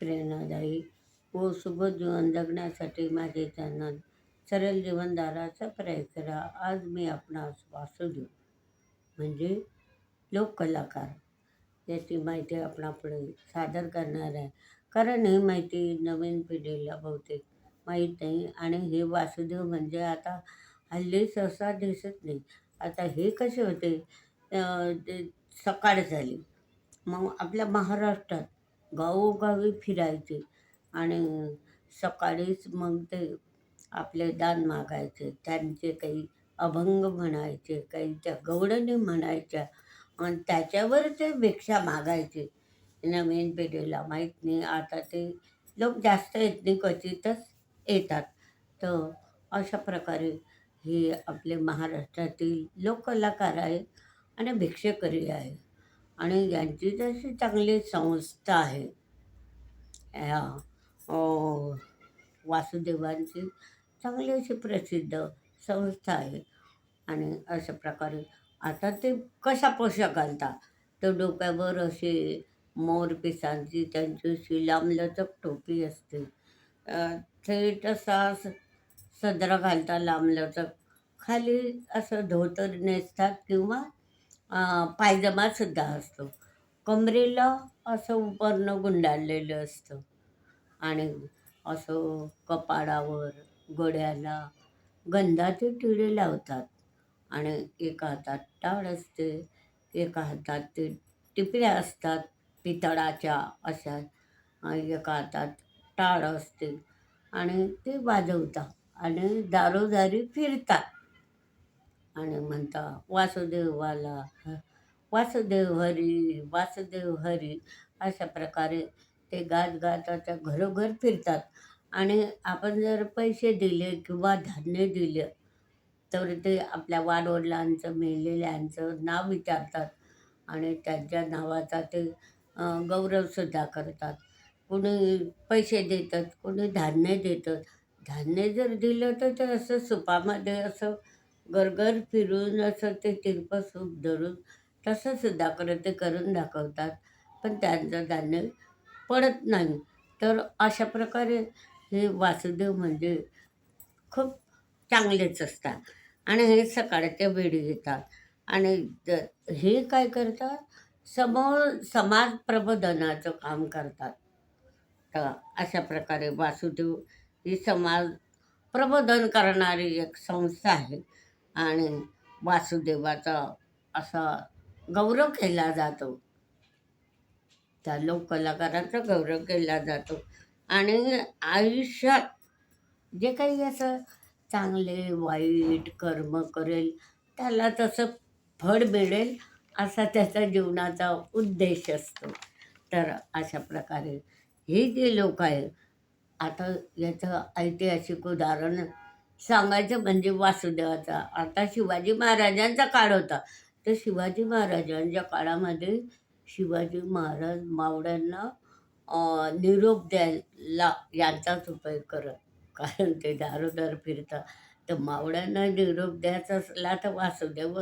प्रेरणादायी व सुबोध जीवन जगण्यासाठी माझे जनन सरळ जीवनदाराचा प्रय करा. आज मी आपणास वासुदेव म्हणजे लोककलाकार. याची माहिती आपणापुढे सादर करणार आहे. कारण ही माहिती नवीन पिढीला बहुतेक माहीत नाही आणि हे वासुदेव म्हणजे आता हल्ली सहसा दिसत नाही. आता हे कसे होते? ते सकाळ झाली. मग आपल्या महाराष्ट्रात गावोगावी फिरायचे आणि सकाळीच मग ते आपले दान मागायचे. त्यांचे काही अभंग म्हणायचे काही त्या गवळणी म्हणायच्या आणि त्याच्यावर ते भिक्षा मागायचे. नवीन पिढीला माहीत नाही. आता ते लोक जास्त येत नाही क्वचितच येतात. तर अशा प्रकारे हे आपले महाराष्ट्रातील लोककलाकार आहे आणि भिक्षेकरी आहे आणि यांची तशी चांगली संस्था आहे. ह्या वासुदेवांची चांगली अशी प्रसिद्ध संस्था आहे. आणि अशा प्रकारे आता ते कशा पोषाख घालतात तर डोक्यावर असे मोर पिसांची त्यांची अशी लांबलचक टोपी असते. थेट असा तसा स- सदरा घालतात लांबलचक. खाली असं धोतर नेसतात किंवा पायजमासुद्धा असतो. कमरेला असं उपरणं गुंडाळलेलं असतं. आणि असं कपाळावर गोड्याला गंधाचे टिळे लावतात. आणि एका हातात टाळ असते एका हातात ते टिपऱ्या असतात पितळाच्या अशा एका हातात टाळ असते. आणि ते वाजवतात आणि दारोदारी फिरतात. आणि म्हणता वासुदेवाला वासुदेव हरी वासुदेव हरी अशा प्रकारे ते गात गात आता घरोघर फिरतात. आणि आपण जर पैसे दिले किंवा धान्य दिलं तर ते आपल्या वाडवडिलांचं मेलेल्यांचं नाव विचारतात. आणि त्यांच्या नावाचा ते गौरवसुद्धा करतात. कोणी पैसे देतात कोणी धान्य देतात. धान्य जर दिलं तर ते असं सुपामध्ये असं गरगर फिरून असं ते तिरपं सूप धरून तसं सुद्धा करत ते करून दाखवतात. पण त्यांचं धान्य पडत नाही. तर अशा प्रकारे हे वासुदेव म्हणजे खूप चांगलेच असतात. आणि हे सकाळच्या वेळी येतात आणि हे काय करतात? समोर समाज प्रबोधनाचं काम करतात. तर अशा प्रकारे वासुदेव ही समाज प्रबोधन करणारी एक संस्था आहे. आणि वासुदेवाचा असा गौरव केला जातो. त्या लोककलाकारांचा गौरव केला जातो. आणि आयुष्यात जे काही असं चांगले वाईट कर्म करेल त्याला तसं फळ मिळेल असा त्याचा जीवनाचा उद्देश असतो. तर अशा प्रकारे हे जे लोक आहे आता याचं ऐतिहासिक उदाहरण सांगायचं म्हणजे वासुदेवाचा. आता शिवाजी महाराजांचा काळ होता. तर शिवाजी महाराजांच्या काळामध्ये शिवाजी महाराज मावळ्यांना निरोप द्यायला यांचाच उपयोग करत. कारण ते दारोदार फिरतात. तर मावळ्यांना निरोप द्यायचा असला तर वासुदेव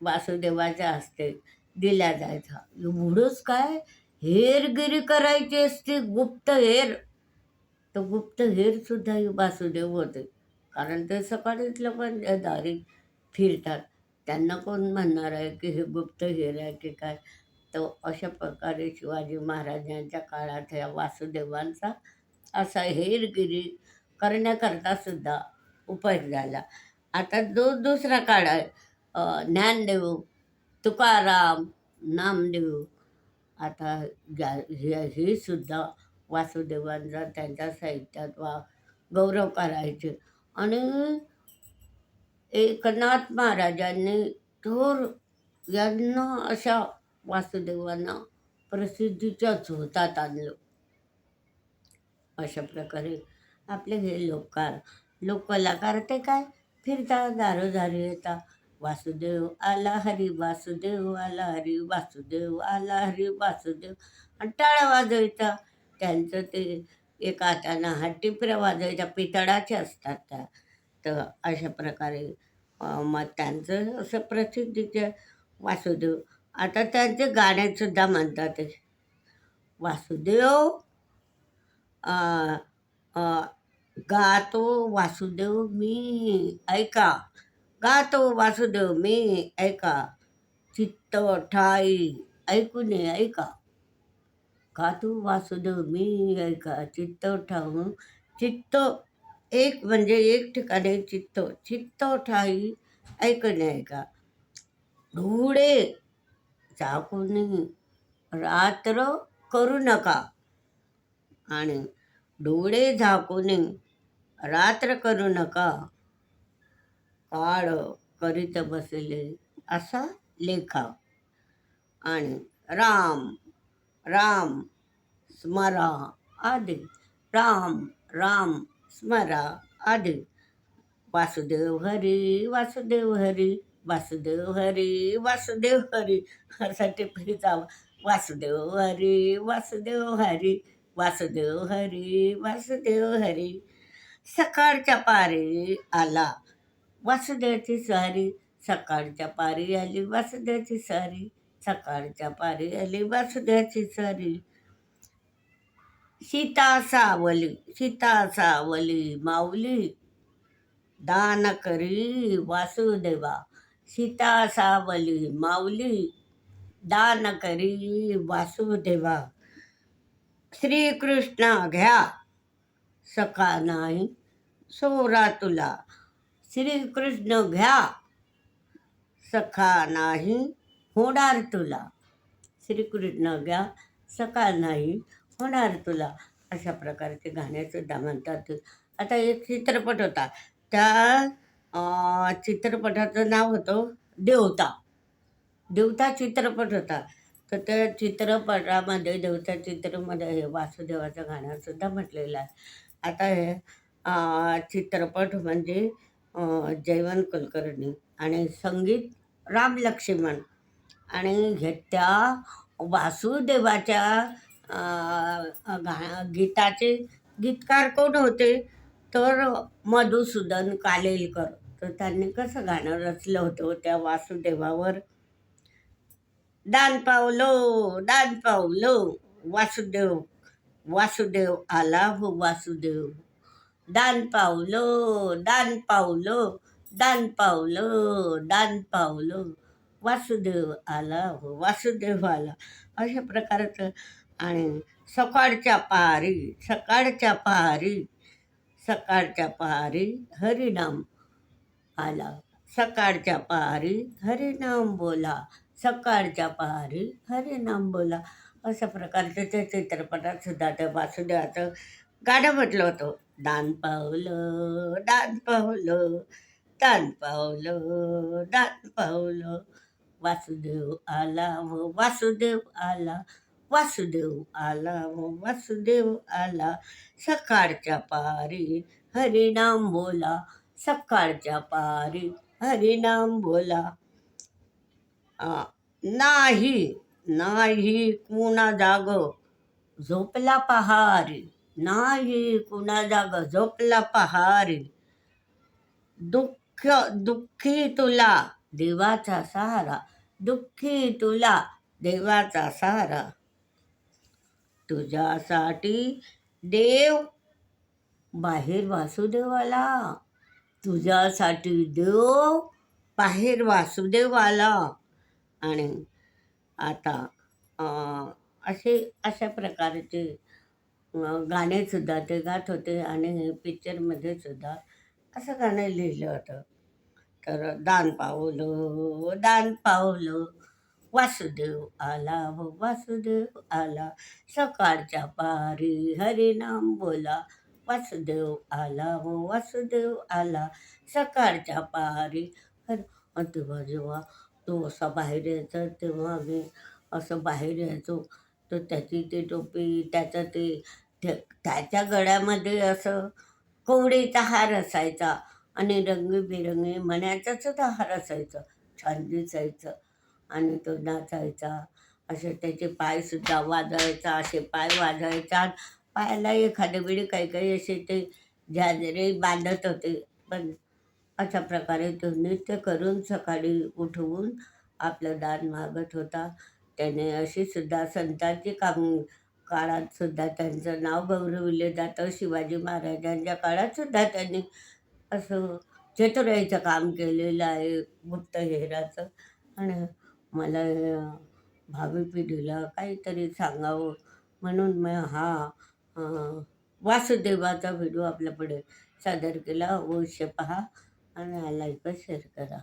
वासुदेवाच्या असते दिला जायचा. एवढंच काय? हेरगिरी करायची असते गुप्त हेर तर गुप्त हेरसुद्धा वासुदेव होते. कारण ते सकाळीच पण दारी फिरतात. त्यांना कोण म्हणणार आहे की हे गुप्त हेर आहे की काय? तर अशा प्रकारे शिवाजी महाराजांच्या काळात ह्या वासुदेवांचा असा हेरगिरी करण्याकरता सुद्धा उपयोग झाला. आता जो दुसरा काळ आहे. ज्ञानदेव तुकाराम नामदेव आता ज्या हे हे सुद्धा वासुदेवांचा त्यांच्या साहित्यात वा गौरव करायचे. आणि एकनाथ महाराजांनी थोर यांना अशा वासुदेवांना प्रसिद्धीच्या झोतात आणलं. अशा प्रकारे आपले हे लोककार लोककलाकार ते काय? फिरता दारोदारी येता वासुदेव आला हरी वासुदेव आला हरी वासुदेव आला हरी वासुदेव. आणि टाळा वाजवायचा त्यांचं ते एका हातानं हा टिपऱ्या वाजवायच्या पितळाच्या असतात त्या. तर अशा प्रकारे मग त्यांचं असं प्रसिद्धीचे वासुदेव आता त्यांचे गाण्यातसुद्धा म्हणतात. वासुदेव गातो वासुदेव मी ऐका. गातो वासुदेव मी ऐका. चित्त ठाई ऐकून ऐका. खातू वासुदेव मी ऐका चित्त ठाऊ. चित्त एक म्हणजे एक ठिकाणी चित्त. चित्त ठाई ऐकणे ऐका. धुळे चाकून रात्र करू नका. आणि डोळे झाकून रात्र करू नका. काळ करीत बसले असा लेखा. आणि राम राम स्मरा आदि। राम राम स्मरा आदि। वासुदेव हरी वासुदेव हरी वासुदेव हरी वासुदेव हरी। फ्री टिपणीचा वासुदेव हरी वासुदेव हरी वासुदेव हरी वासुदेव हरी। सकाळच्या पारी आला वासुदेवची सारी सकाळच्या पारी आली वासुदेवची सारी सकाळच्या पारी आली वासुदेवाची सारी. सीता सावली सीता सावली माऊली. दान करी वासुदेवा. सीता सावली माऊली. दान करी वासुदेवा. श्रीकृष्ण घ्या. सखा नाही सोरा तुला. श्रीकृष्ण घ्या. सखा नाही होणार तुला. श्रीकृष्ण घ्या सकाळ नाही होणार तुला. अशा प्रकारचे गाण्यासुद्धा म्हणतात. आता एक चित्रपट होता. त्या चित्रपटाचं नाव होतं देवता. देवता चित्रपट होता. तर त्या चित्रपटामध्ये देवता चित्रमध्ये हे वासुदेवाचं गाणंसुद्धा म्हटलेलं आहे. आता हे चित्रपट म्हणजे जयवंत कुलकर्णी आणि संगीत राम लक्ष्मण आणि हे त्या वासुदेवाच्या गा गीताचे गीतकार कोण होते? तर मधुसूदन कालेलकर. तर त्यांनी कसं गाणं रचलं होतं त्या वासुदेवावर? दान पावलो दान पावलो वासुदेव वासुदेव आला हो वासुदेव. दान पावलो दान पावलो दान पावलो दान पावलो. वासुदेव आला हो वासुदेव आला. अशा प्रकारचं आणि सकाळच्या पहारी सकाळच्या पहारी सकाळच्या पहारी हरिनाम आला. सकाळच्या पहारी हरिनाम बोला सकाळच्या पहारी हरिनाम बोला. अशा प्रकारचं त्या चित्रपटात सुद्धा त्या वासुदेवाचं गाणं म्हटलं होतं. दान पावलं दान पावलं दान पावलं दान पावलं. वासुदेव आला व वासुदेव आला वासुदेव आला व वासुदेव आला सकाळच्या पारी हरिनाम बोला सकाळच्या पारी हरिनाम बोला आ, नाही नाही कुणा जाग झोपला पहारी नाही कुणा जाग झोपला पहारी दुःख दुःखी तुला देवाचा सहारा दुःखी तुला देवाचा सहारा. तुझ्यासाठी देव बाहेर वासुदेवाला तुझ्यासाठी देव बाहेर वासुदेव आला आणि आता असे अशा प्रकारचे गाणेसुद्धा ते गात होते आणि पिक्चरमध्ये सुद्धा असं गाणं लिहिलं होतं. तर दान पावलं दान पावलं. वासुदेव आला हो वासुदेव आला. सकाळच्या पारी हरिनाम बोला. वासुदेव आला हो वासुदेव आला. सकाळच्या पारी हर तेव्हा जेव्हा तो असा बाहेर यायचा तेव्हा मी असं बाहेर यायचो. तर त्याची ती टोपी त्याचं ते त्या- त्याच्या गळ्यामध्ये असं कोवडीचा हार असायचा. आणि रंगीबिरंगी मण्याचा सुद्धा हार असायचं छान दिसायचं आणि तो नाचायचा. असे त्याचे पायसुद्धा वाजवायचा असे पाय वाजवायचा. पायाला एखाद्या वेळी काही काही असे ते झाजरे बांधत होते. पण अशा प्रकारे तो नृत्य करून सकाळी उठवून आपलं दान मागत होता. त्याने अशी सुद्धा संतांची काम काळात सुद्धा त्यांचं नाव गौरवले जातं. शिवाजी महाराजांच्या काळात सुद्धा त्यांनी असं चतुराईचं काम केलेलं आहे गुप्तहेराचं आणि मला भावी पिढीला काहीतरी सांगावं म्हणून मी हा वासुदेवाचा व्हिडिओ आपल्यापुढे सादर केला. अवश्य पहा आणि लाईक शेअर करा.